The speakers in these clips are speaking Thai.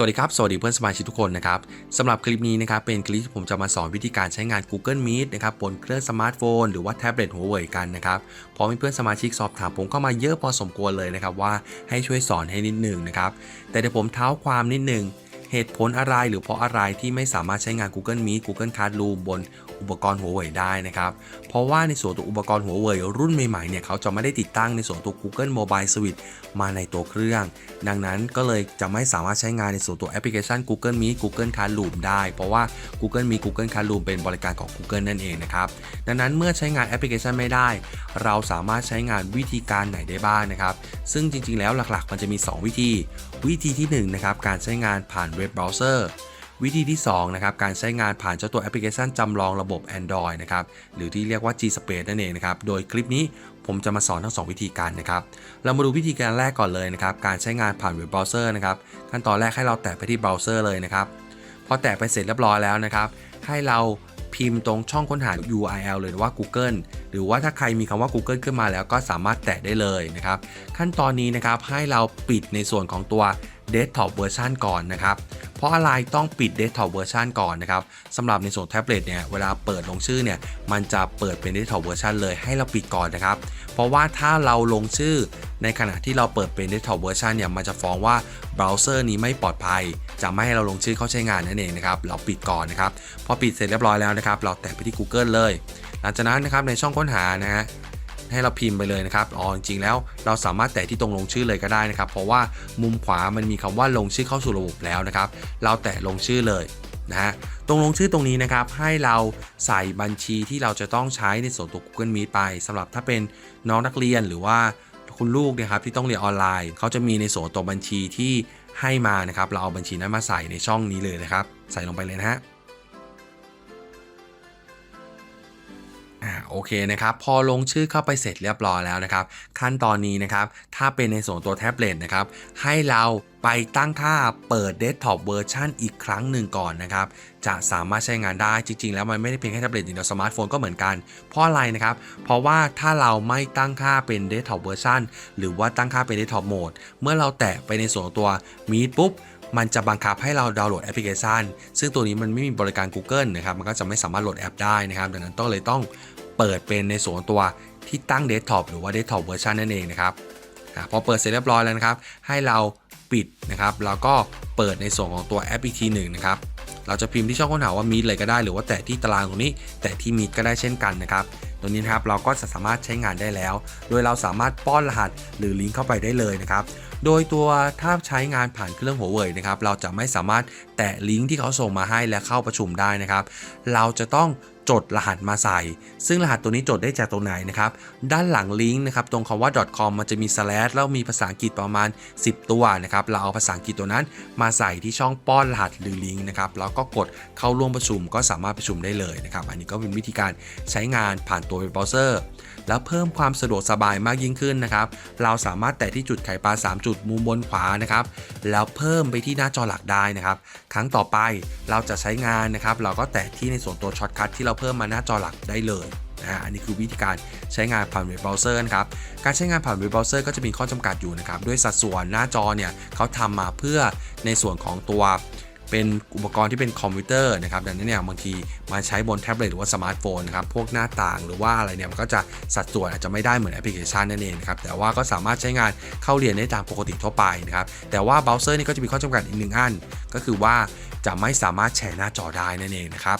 สวัสดีครับ สวัสดีเพื่อนสมาชิกทุกคนนะครับสำหรับคลิปนี้นะครับเป็นคลิปที่ผมจะมาสอนวิธีการใช้งาน Google Meet นะครับบนเครื่องสมาร์ทโฟนหรือว่าแท็บเล็ตหัวเว่ยกันนะครับเพราะมีเพื่อนสมาชิกสอบถามผมเข้ามาเยอะพอสมควรเลยนะครับว่าให้ช่วยสอนให้นิดหนึ่งนะครับแต่เดี๋ยวผมเท้าความนิดหนึ่ง เหตุผลอะไรหรือเพราะอะไรที่ไม่สามารถใช้งาน Google Meet Google Classroom บนอุปกรณ์หัวเว่ยได้นะครับ เพราะว่าในส่วนตัวอุปกรณ์หัวเว่ยรุ่นใหม่ๆเนี่ยเขาจะไม่ได้ติดตั้งในส่วนตัว Google Mobile Suite มาในตัวเครื่อง ดังนั้นก็เลยจะไม่สามารถใช้งานในส่วนตัวแอปพลิเคชัน Google Meet Google Classroom ได้ เพราะว่า Google Meet Google Classroom เป็นบริการของ Google นั่นเองนะครับ ดังนั้นเมื่อใช้งานแอปพลิเคชันไม่ได้ เราสามารถใช้งานวิธีการไหนได้บ้างนะครับ ซึ่งจริงๆแล้วหลักๆ มันจะมี 2 วิธี วิธีที่1นะครับการใช้งานผ่านเว็บเบราว์เซอร์วิธีที่2นะครับการใช้งานผ่านเจ้าตัวแอปพลิเคชันจำลองระบบ Android นะครับหรือที่เรียกว่า G Space นั่นเองนะครับโดยคลิปนี้ผมจะมาสอนทั้ง 2 วิธีการนะครับเรามาดูวิธีการแรกก่อนเลยนะครับการใช้งานผ่านเว็บเบราว์เซอร์นะครับขั้นตอนแรกให้เราแตะไปที่เบราว์เซอร์เลยนะครับพอแตะไปเสร็จเรียบร้อยแล้วนะครับให้เรา พิมพ์ตรงช่องค้นหา URL เลยว่า Google หรือว่าถ้าใครมีคำว่า Google ขึ้นมาแล้วก็สามารถแตะได้เลยนะครับ ขั้นตอนนี้นะครับให้เราปิดในส่วนของตัว Desktop Version ก่อนนะครับ เพราะอะไรต้องปิด Desktop Version ก่อนนะครับสำหรับในส่วนแท็บเล็ตเนี่ยเวลาเปิดลงชื่อเนี่ยมันจะเปิดเป็น Desktop Version เลยให้เราปิดก่อนนะครับ เพราะว่าถ้าเราลงชื่อในขณะที่เราเปิดเป็น Desktop Version เนี่ยมันจะฟ้องว่าเบราว์เซอร์นี้ไม่ปลอดภัย จะไม่ให้เราลงชื่อเข้าใช้งานนั่นเองนะครับเราปิดก่อนนะครับพอปิดเสร็จเรียบร้อยแล้วนะครับ เราแตะไปที่ Google เลย หลังจากนั้นนะครับในช่องค้นหานะฮะ ให้เราพิมพ์ไปเลยนะครับอ๋อจริงๆแล้วเราสามารถแตะที่ตรงลงชื่อเลยก็ได้นะครับ เพราะว่ามุมขวามันมีคำว่าลงชื่อเข้าสู่ระบบแล้วนะครับ เราแตะลงชื่อเลยนะฮะตรงลงชื่อตรงนี้นะครับ ให้เราใส่บัญชีที่เราจะต้องใช้ในส่วนตัว Google Meet ไปสำหรับถ้าเป็นน้องนักเรียนหรือว่าคุณลูกนะครับที่ต้องเรียนออนไลน์ เขาจะมีในส่วนตัวบัญชีที่ให้มานะครับ เราเอาบัญชีนั้นมาใส่ในช่องนี้เลยนะครับ ใส่ลงไปเลยนะฮะ อ่าโอเคนะครับพอลงชื่อเข้าไปเสร็จเรียบร้อยแล้วนะครับ ขั้นตอนนี้นะครับถ้าเป็นในส่วนตัวแท็บเล็ตนะครับให้เราไปตั้งค่าเปิด Desktop Version อีกครั้งหนึ่งก่อนนะครับ จะสามารถใช้งานได้จริง ๆ แล้วมันไม่ได้เพียงแค่แท็บเล็ตอย่างเดียวสมาร์ทโฟนก็เหมือนกัน เพราะอะไรนะครับ เพราะว่าถ้าเราไม่ตั้งค่าเป็น Desktop Version หรือว่าตั้งค่าเป็น Desktop Mode เมื่อเราแตะไปในส่วนตัว Meet ปุ๊บ มันจะบังคับให้เราดาวน์โหลดแอปพลิเคชัน ซึ่งตัวนี้มันไม่มีบริการ Google นะครับ มันก็จะไม่สามารถโหลดแอปได้นะครับ ดังนั้นต้องเลยต้องเปิดเป็นในส่วนตัวที่ตั้งเดสก์ท็อปหรือว่าเดสก์ท็อปเวอร์ชันนั่นเองนะครับพอเปิดเสร็จเรียบร้อยแล้วนะครับ ให้เราปิดนะครับ แล้วก็เปิดในส่วนของตัวแอปอีกทีหนึ่งนะครับ เราจะพิมพ์ที่ช่องค้นหาว่ามีดเลยก็ได้ หรือว่าแตะที่ตารางตรงนี้ แตะที่มีดก็ได้เช่นกันนะครับตรงนี้นะครับเราก็จะสามารถใช้งานได้แล้ว โดยเราสามารถป้อนรหัสหรือลิงก์เข้าไปได้เลยนะครับ โดยตัวถ้าใช้งานผ่านเครื่องหัวเว่ยนะครับ เราจะไม่สามารถแตะลิงก์ที่เขาส่งมาให้และเข้าประชุมได้นะครับ เราจะต้อง จดรหัสมาใส่ ซึ่งรหัสตัวนี้จดได้จากตรงไหนนะครับ ด้านหลังลิงก์นะครับตรงคำว่า .com มันจะมี slash แล้วมีภาษาอังกฤษประมาณ 10 ตัวนะครับ เราเอาภาษาอังกฤษตัวนั้น มาใส่ที่ช่องป้อนรหัสหรือลิงก์นะครับ แล้วก็กดเข้าร่วมประชุมก็สามารถประชุมได้เลยนะครับ อันนี้ก็เป็นวิธีการใช้งานผ่านตัวเว็บเบราว์เซอร์ แล้วเพิ่มความสะดวกสบายมากยิ่งขึ้นนะครับ เราสามารถแตะที่จุดไขปลา 3 จุดมุมบนขวานะครับ แล้วเพิ่มไปที่หน้าจอหลักได้นะครับ ครั้งต่อไปเราจะใช้งานนะครับ เราก็แตะที่ในส่วนตัวช็อตคัทที่เราเพิ่มมาหน้าจอหลักได้เลยนะฮะอันนี้คือวิธีการใช้งานผ่านเว็บเบราว์เซอร์นะครับ การใช้งานผ่านเว็บเบราว์เซอร์ก็จะมีข้อจำกัดอยู่นะครับ ด้วยสัดส่วนหน้าจอเนี่ยเขาทำมาเพื่อในส่วนของตัวเป็นอุปกรณ์ที่เป็นคอมพิวเตอร์นะครับดังนั้นเนี่ยบางทีมาใช้บนแท็บเล็ตหรือว่าสมาร์ทโฟนนะครับพวกหน้าต่างหรือว่าอะไรเนี่ยมันก็จะสัดส่วนอาจจะไม่ได้เหมือนแอปพลิเคชันนั่นเองครับแต่ว่าก็สามารถใช้งานเข้าเรียนได้ตามปกติทั่วไปนะครับแต่ว่าเบราว์เซอร์นี่ก็จะมีข้อจำกัดอีกหนึ่งอัน ก็คือว่าจะไม่สามารถแชร์หน้าจอได้นั่นเองนะครับ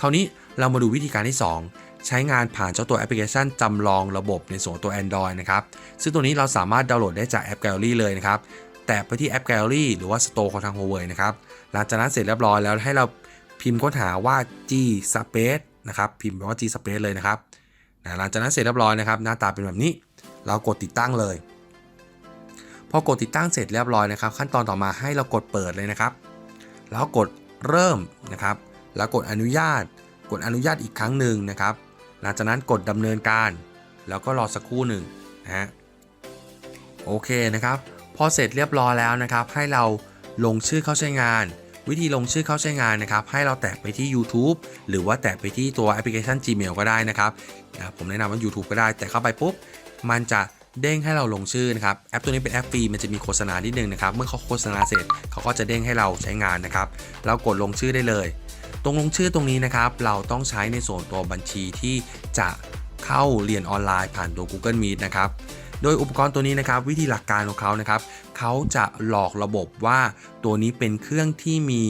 คราวนี้ เรามาดูวิธีการที่ 2 ใช้งานผ่านเจ้าตัวแอปพลิเคชันจำลองระบบในส่วนตัว Android นะครับซึ่งตัวนี้เราสามารถดาวน์โหลดได้จากแอป Gallery เลยนะครับแตะไปที่แอป Gallery หรือว่า Store ของทาง Huawei นะครับหลังจากนั้นเสร็จเรียบร้อยแล้วให้เราพิมพ์ค้นหาว่า G Space นะครับพิมพ์ว่า G Space เลยนะครับหลังจากนั้นเสร็จเรียบร้อยนะครับหน้าตาเป็นแบบนี้ เรากดติดตั้งเลย พอกดติดตั้งเสร็จเรียบร้อยนะครับ ขั้นตอนต่อมาให้เรากดเปิดเลยนะครับ แล้วกดเริ่มนะครับ แล้วกดอนุญาต กดอนุญาตอีกครั้งหนึ่งนะครับ หลังจากนั้นกดดำเนินการ แล้วก็รอสักครู่หนึ่งนะฮะโอเคนะครับ พอเสร็จเรียบร้อยแล้วนะครับ ให้เราลงชื่อเข้าใช้งาน วิธีลงชื่อเข้าใช้งานนะครับ ให้เราแตะไปที่ YouTube หรือว่าแตะไปที่ตัวแอปพลิเคชัน Gmail ก็ได้นะครับผมแนะนำว่า YouTube ก็ได้ แต่เข้าไปปุ๊บ มันจะเด้งให้เราลงชื่อนะครับ แอปตัวนี้เป็นแอปฟรี มันจะมีโฆษณานิดนึงนะครับ เมื่อเขาโฆษณาเสร็จ เขาก็จะเด้งให้เราใช้งานนะครับ เรากดลงชื่อได้เลย ตรงลงชื่อตรงนี้นะครับ เราต้องใช้ในส่วนตัวบัญชีที่จะเข้าเรียนออนไลน์ผ่านตัว Google Meet นะครับ โดยอุปกรณ์ตัวนี้นะครับ วิธีหลักการของเขานะครับ เขาจะหลอกระบบว่าตัวนี้เป็นเครื่องที่มี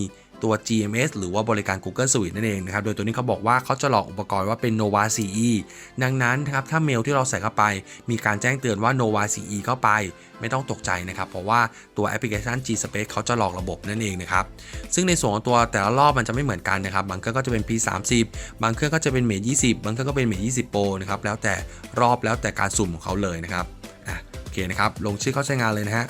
ตัว GMS หรือว่าบริการ Google Suite นั่นเองนะครับ โดยตัวนี้เขาบอกว่าเขาจะหลอกอุปกรณ์ว่าเป็น Nova CE ดังนั้นนะครับถ้าเมลที่เราใส่เข้าไป มีการแจ้งเตือนว่า Nova CE เข้าไป ไม่ต้องตกใจนะครับ เพราะว่าตัวแอปพลิเคชัน G Space เขาจะหลอกระบบนั่นเองนะครับ ซึ่งในส่วนของตัวแต่ละรอบมันจะไม่เหมือนกันนะครับ บางเครื่องก็จะเป็น P30 บางเครื่องก็จะเป็นเมท20 บางเครื่องก็เป็นเมท20 Pro นะครับ แล้วแต่รอบแล้วแต่การสุ่มของเขาเลยนะครับ อะ โอเคนะครับ ลงชื่อเข้าใช้งานเลยนะฮะ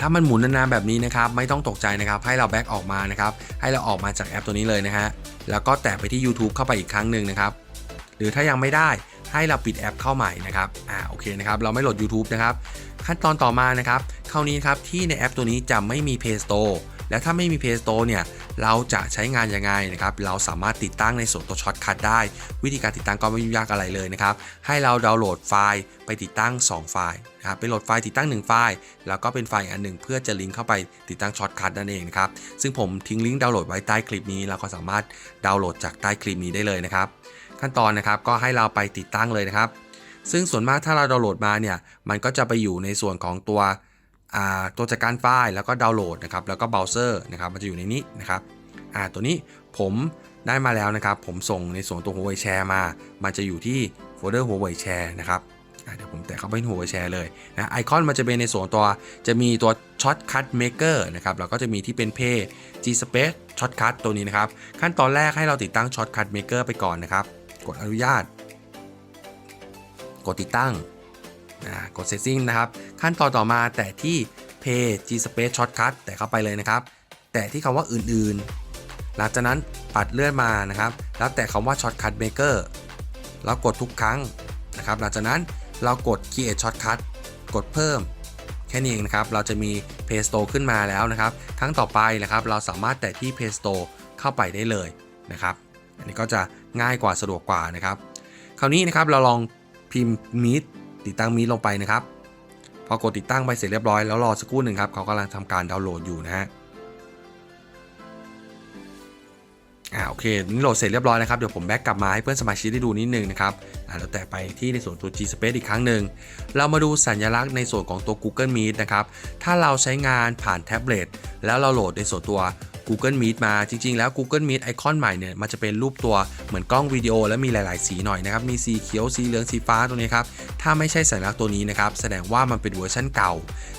ถ้ามันหมุนนานๆแบบนี้นะครับไม่ต้องตกใจนะครับให้เราแบ็กออกมานะครับให้เราออกมาจากแอปตัวนี้เลยนะฮะแล้วก็แตะไปที่ YouTube เข้าไปอีกครั้งหนึ่งนะครับหรือถ้ายังไม่ได้ให้เราปิดแอปเข้าใหม่นะครับอ่าโอเคนะครับเราไม่โหลด YouTube นะครับขั้นตอนต่อมานะครับคราวนี้ครับที่ในแอปตัวนี้จะไม่มี Play Store และถ้าไม่มี Play Store เนี่ย เราจะใช้งานยังไงนะครับ เราสามารถติดตั้งในส่วนตัวช็อตคัทได้ วิธีการติดตั้งก็ไม่ยุ่งยากอะไรเลยนะครับ ให้เราดาวน์โหลดไฟล์ไปติดตั้ง 2 ไฟล์นะครับไปโหลดไฟล์ติดตั้ง 1 ไฟล์ แล้วก็เป็นไฟล์อันหนึ่งเพื่อจะลิงก์เข้าไปติดตั้งช็อตคัทนั่นเองนะครับ ซึ่งผมทิ้งลิงก์ดาวน์โหลดไว้ใต้คลิปนี้แล้วก็สามารถดาวน์โหลดจากใต้คลิปนี้ได้เลยนะครับ ขั้นตอนนะครับก็ให้เราไปติดตั้งเลยนะครับ ซึ่งส่วนมากถ้าเราดาวน์โหลดมาเนี่ย มันก็จะไปอยู่ในส่วนของตัว ตัวจัดการไฟล์แล้วก็ดาวน์โหลดนะครับแล้วก็เบราว์เซอร์นะครับมันจะอยู่ในนี้นะครับตัวนี้ผมได้มาแล้วนะครับ ผมส่งในส่วนตัว Huawei Share มา มันจะอยู่ที่โฟลเดอร์ Huawei Share นะครับเดี๋ยวผมแตะเข้าไปที่ Huawei Share เลยนะไอคอนมันจะเป็นในส่วนตัวจะมีตัว Shortcut Maker นะครับแล้วก็จะมีที่เป็น Pay G Space Shortcut ตัวนี้นะครับ ขั้นตอนแรกให้เราติดตั้ง Shortcut Maker ไปก่อนนะครับ กดอนุญาต กดติดตั้งกด Setting นะครับ ขั้นตอนต่อมาแตะที่ Pay G Space Shortcut แตะเข้าไปเลยนะครับ แตะที่คำว่าอื่นๆ หลังจากนั้นปัดเลื่อนมานะครับ แล้วแตะคำว่า Shortcut Maker แล้วกดทุกครั้งนะครับ หลังจากนั้นเรากด Create Shortcut กดเพิ่ม แค่นี้เองนะครับ เราจะมี Play Store ขึ้นมาแล้วนะครับ ครั้งต่อไปนะครับ เราสามารถแตะที่ Play Store เข้าไปได้เลยนะครับ อันนี้ก็จะง่ายกว่าสะดวกกว่านะครับ คราวนี้นะครับเราลองพิมพ์ Meet ติดตั้ง Meet ลงไปนะครับ พอกดติดตั้งไปเสร็จเรียบร้อยแล้วรอสักครู่หนึ่งครับเขากำลังทำการดาวน์โหลดอยู่นะฮะอ่าโอเคนี่โหลดเสร็จเรียบร้อยนะครับเดี๋ยวผมแบ็กกลับมาให้เพื่อนสมาชิกได้ดูนิดนึงนะครับอ่าแล้วแต่ไปที่ในส่วนตัว G Space อีกครั้งหนึ่งเรามาดูสัญลักษณ์ในส่วนของตัว Google Meet นะครับถ้าเราใช้งานผ่านแท็บเล็ตแล้วเราโหลดในส่วนตัว Google Meet มาจริง ๆ แล้ว Google Meet ไอคอนใหม่เนี่ยมันจะเป็นรูปตัวเหมือนกล้องวิดีโอและมีหลาย ๆ สีหน่อยนะครับ มีสีเขียวสีเหลืองสีฟ้าตรงนี้ครับ ถ้าไม่ใช่สัญลักษณ์ตัวนี้นะครับ แสดงว่ามันเป็นเวอร์ชันเก่า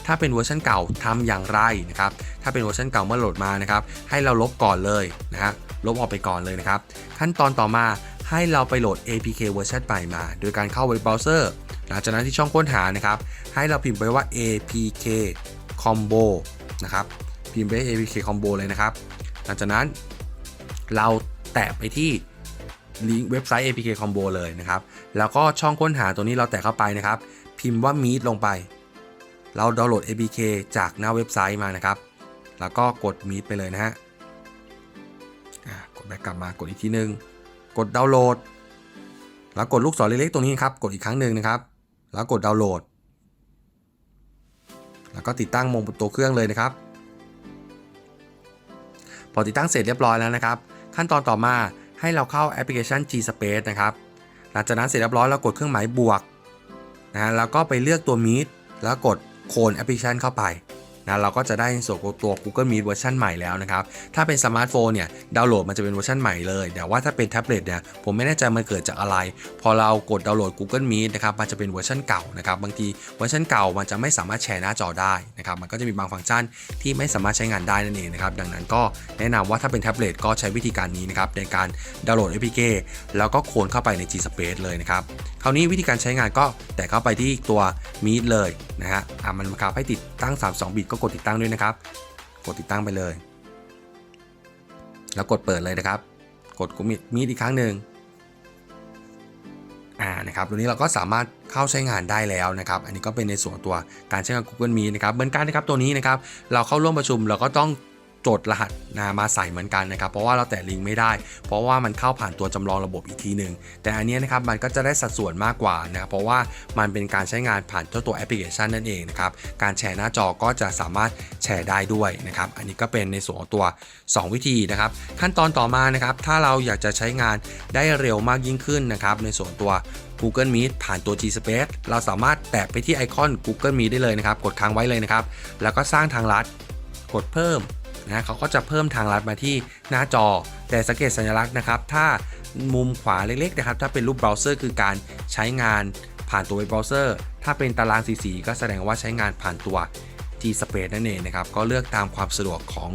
ถ้าเป็นเวอร์ชันเก่าทำอย่างไรนะครับ ถ้าเป็นเวอร์ชันเก่าเมื่อโหลดมานะครับ ให้เราลบก่อนเลยนะฮะลบออกไปก่อนเลยนะครับ ขั้นตอนต่อมาให้เราไปโหลด APK เวอร์ชันใหม่มา โดยการเข้าเว็บเบราว์เซอร์หลังจากนั้นที่ช่องค้นหานะครับ ให้เราพิมพ์ไปว่า APK Combo นะครับ พิมพ์ไป APK Combo เลยนะครับ หลังจากนั้นเราแตะไปที่ลิงก์เว็บไซต์ APK Combo เลยนะครับ แล้วก็ช่องค้นหาตัวนี้เราแตะเข้าไปนะครับ พิมพ์ว่า Meet ลงไป เราดาวน์โหลด APK จากหน้าเว็บไซต์มานะครับ แล้วก็กด Meet ไปเลยนะฮะกดแบ็กกลับมากดอีกทีนึง กดดาวน์โหลด แล้วกดลูกศรเล็กๆตรงนี้ครับ กดอีกครั้งหนึ่งนะครับ แล้วกดดาวน์โหลด แล้วก็ติดตั้งมงบนตัวเครื่องเลยนะครับ อติดตั้งเสร็จเรียบร้อยแล้วนะครับ ขั้นตอนต่อมาให้เราเข้าแอปพลิเคชัน G Space นะครับ หลังจากนั้นเสร็จเรียบร้อยเรากดเครื่องหมายบวกนะฮะแล้วก็ไปเลือกตัว Meet แล้วกดโคนแอปพลิเคชันเข้าไป นะเราก็จะได้ในส่วนของตัว Google Meet เวอร์ชันใหม่แล้วนะครับ ถ้าเป็นสมาร์ทโฟนเนี่ยดาวน์โหลดมันจะเป็นเวอร์ชันใหม่เลย แต่ว่าถ้าเป็นแท็บเล็ตเนี่ยผมไม่แน่ใจมันเกิดจากอะไร พอเรากดดาวน์โหลด Google Meet นะครับมันจะเป็นเวอร์ชันเก่านะครับบางทีเวอร์ชันเก่ามันจะไม่สามารถแชร์หน้าจอได้นะครับมันก็จะมีบางฟังก์ชันที่ไม่สามารถใช้งานได้นั่นเองนะครับดังนั้นก็แนะนำว่าถ้าเป็นแท็บเล็ตก็ใช้วิธีการนี้นะครับในการดาวน์โหลด APK แล้วก็โคลนเข้าไปใน G Space เลยนะครับคราวนี้วิธีการใช้งานก็แตะเข้าไปที่ตัว Meet เลยนะฮะอะมันบังคับให้ติดตั้ง 32 บิตก็กดติดตั้งด้วยนะครับ กดติดตั้งไปเลย แล้วกดเปิดเลยนะครับ กดกุมมีดอีกครั้งหนึ่งอ่านะครับตัวนี้เราก็สามารถเข้าใช้งานได้แล้วนะครับ อันนี้ก็เป็นในส่วนตัวการใช้งาน Google Meet นะครับเหมือนกันนะครับตัวนี้นะครับ เราเข้าร่วมประชุมเราก็ต้อง จดรหัสนะมาใส่เหมือนกันนะครับ เพราะว่าเราแตะลิงก์ไม่ได้ เพราะว่ามันเข้าผ่านตัวจำลองระบบอีกทีหนึ่งแต่อันนี้นะครับมันก็จะได้สัดส่วนมากกว่านะครับเพราะว่ามันเป็นการใช้งานผ่านเจ้าตัวแอปพลิเคชันนั่นเองนะครับการแชร์หน้าจอก็จะสามารถแชร์ได้ด้วยนะครับอันนี้ก็เป็นในส่วนของตัว 2 วิธีนะครับ ขั้นตอนต่อมานะครับถ้าเราอยากจะใช้งานได้เร็วมากยิ่งขึ้นนะครับในส่วนตัว Google Meet ผ่านตัว G Space เราสามารถแตะไปที่ไอคอน Google Meet ได้เลยนะครับ กดค้างไว้เลยนะครับ แล้วก็สร้างทางลัด กดเพิ่ม นะเขาก็จะเพิ่มทางลัดมาที่หน้าจอ แต่สังเกตสัญลักษณ์นะครับ ถ้ามุมขวาเล็กๆนะครับ ถ้าเป็นรูปเบราว์เซอร์คือการใช้งานผ่านตัวเว็บเบราว์เซอร์ ถ้าเป็นตารางสีๆก็แสดงว่าใช้งานผ่านตัว G Space นั่นเองนะครับ ก็เลือกตามความสะดวกของ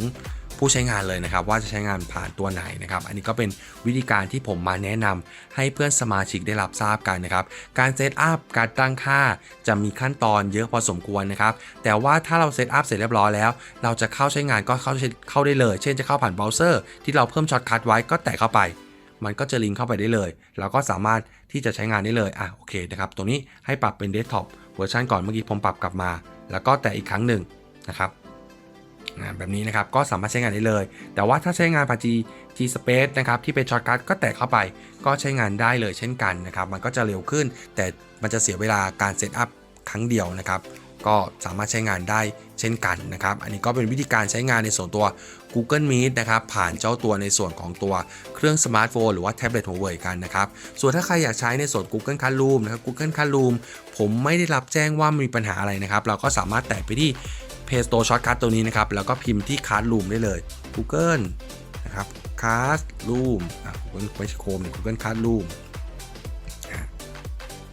ผู้ใช้งานเลยนะครับ ว่าจะใช้งานผ่านตัวไหนนะครับ อันนี้ก็เป็นวิธีการที่ผมมาแนะนำให้เพื่อนสมาชิกได้รับทราบกันนะครับ การเซตอัพการตั้งค่าจะมีขั้นตอนเยอะพอสมควรนะครับ แต่ว่าถ้าเราเซตอัพเสร็จเรียบร้อยแล้ว เราจะเข้าใช้งานก็เข้าเข้าได้เลย เช่นจะเข้าผ่านเบราว์เซอร์ที่เราเพิ่มช็อตคัทไว้ก็แตะเข้าไปมันก็จะลิงก์เข้าไปได้เลยเราก็สามารถที่จะใช้งานได้เลย อะ โอเคนะครับตรงนี้ให้ปรับเป็นเดสก์ท็อปเวอร์ชันก่อนเมื่อกี้ผมปรับกลับมา แล้วก็แตะอีกครั้งหนึ่งนะครับ แบบนี้นะครับก็สามารถใช้งานได้เลย แต่ว่าถ้าใช้งานผ่าน G G Space นะครับที่เป็นช็อตคัทก็แตะเข้าไป ก็ใช้งานได้เลยเช่นกันนะครับมันก็จะเร็วขึ้น แต่มันจะเสียเวลาการเซตอัพครั้งเดียวนะครับก็สามารถใช้งานได้เช่นกันนะครับ อันนี้ก็เป็นวิธีการใช้งานในส่วนตัว Google Meet นะครับ ผ่านเจ้าตัวในส่วนของตัวเครื่องสมาร์ทโฟนหรือว่าแท็บเล็ตหัวเว่ยกันนะครับ ส่วนถ้าใครอยากใช้ในส่วน Google Classroom นะครับ Google Classroom ผมไม่ได้รับแจ้งว่ามีปัญหาอะไรนะครับ เราก็สามารถแตะไปที่ Play Store Shortcut ตัวนี้นะครับ แล้วก็พิมพ์ที่ Classroom ได้เลย Google นะครับ Classroom อะ Google ไม่ใช่ Chrome เนี่ย Google Classroom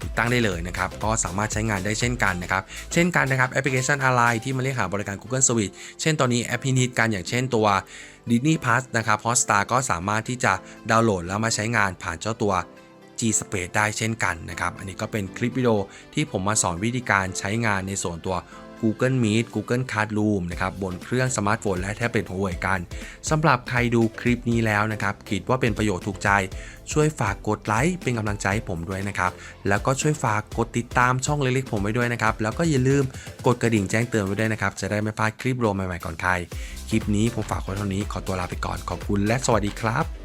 ติดตั้งได้เลยนะครับ ก็สามารถใช้งานได้เช่นกันนะครับ เช่นกันนะครับแอปพลิเคชันอะไรที่มาเรียกหาบริการ Google Service เช่นตอนนี้แอปฮินิตกันอย่างเช่นตัว Disney Plus นะครับ Hotstar ก็สามารถที่จะดาวน์โหลดแล้วมาใช้งานผ่านเจ้าตัว G Space ได้เช่นกันนะครับ อันนี้ก็เป็นคลิปวิดีโอที่ผมมาสอนวิธีการใช้งานในส่วนตัว Google Meet Google Classroom นะครับบนเครื่องสมาร์ทโฟนและแท็บเล็ตหัวเว่ยกันสำหรับใครดูคลิปนี้แล้วนะครับคิดว่าเป็นประโยชน์ถูกใจ ช่วยฝากกดไลค์เป็นกำลังใจให้ผมด้วยนะครับแล้วก็ช่วยฝากกดติดตามช่องเล็กๆผมไว้ด้วยนะครับแล้วก็อย่าลืมกดกระดิ่งแจ้งเตือนไว้ด้วยนะครับจะได้ไม่พลาดคลิปโรมใหม่ๆก่อนใครคลิปนี้ผมฝากไว้เท่านี้ขอตัวลาไปก่อนขอบคุณและสวัสดีครับ